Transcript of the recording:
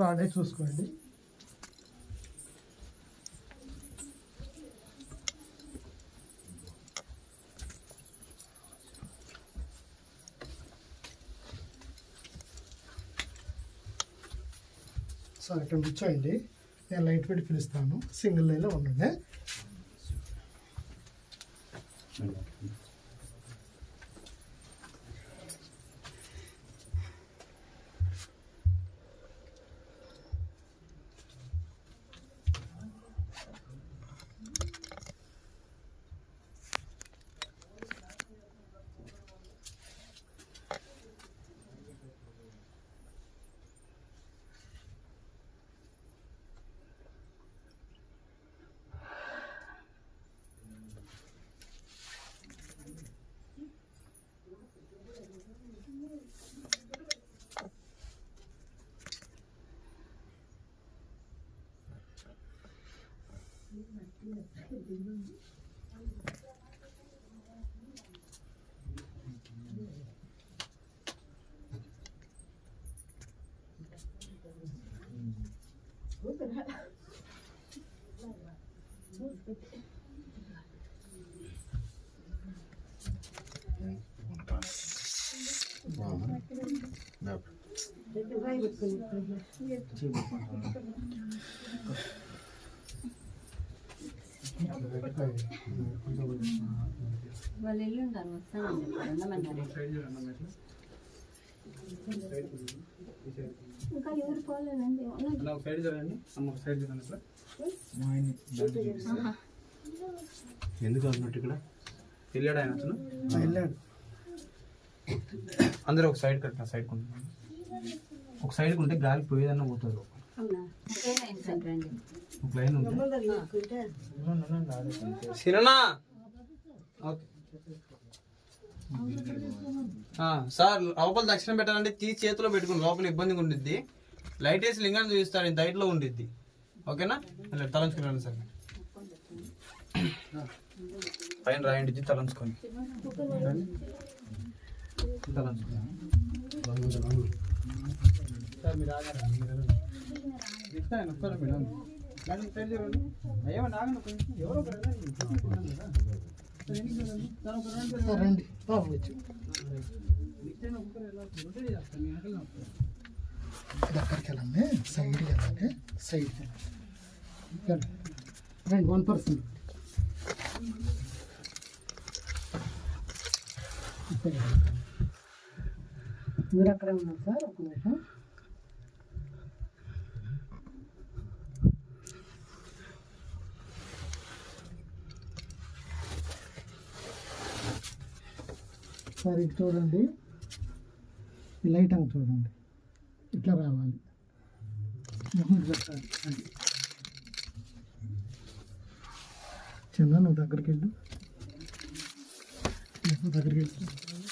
రాడే చూసుకోండి. సార్ ఇక్కడ కూర్చోండి నేను లైట్ పెట్టి పిలుస్తాను. సింగిల్ లైన్లో ఉండండి. వాళ్ళు వెళ్ళి వస్తానండి ఇంకా ఎవరు పోలేదండి? సైడ్ చూడండి అమ్మ ఒక సైడ్ చూడండి ఎందుకు అన్నట్టు ఇక్కడ? వెళ్ళాడు ఆయన అతను. వెళ్ళాడు. అందరూ ఒక సైడ్ కట్టిన సైడ్ కొంటున్నాను ఒక సైడ్ ఉంటే గాలి పోయేదన్న పోతుంది. సిరనా సార్. లోపల దక్షిణం పెట్టాలంటే తీసి చేతిలో పెట్టుకుని లోపల ఇబ్బందిగా ఉండిద్ది. లైట్ వేసి లింగాన్ని చూపిస్తాడు ఇంత హైట్లో ఉండిద్ది. ఓకేనా? అలా తలంచుకున్నాను సార్. పైన రాయండి తలంచుకొని తలంచుకున్నాను. ఇస్తాను మేడం. దాన్ని సైడ్ చూడండి. ఎవరో ఒక రెండు బాబు వచ్చి. వెళ్ళండి. సైడ్ వెళ్ళండి. సైడ్ రండి వన్ పర్సెంట్ మీరు అక్కడే ఉన్నారు సార్ ఒక నిమిషం. ఒకసారి ఇది చూడండి. లైట్ అంగ్ చూడండి. ఇట్లా రావాలి. మొహం పెట్టాలి అది చిన్న నువ్వు దగ్గరికి వెళ్ళు. దగ్గరికి వెళ్ళు.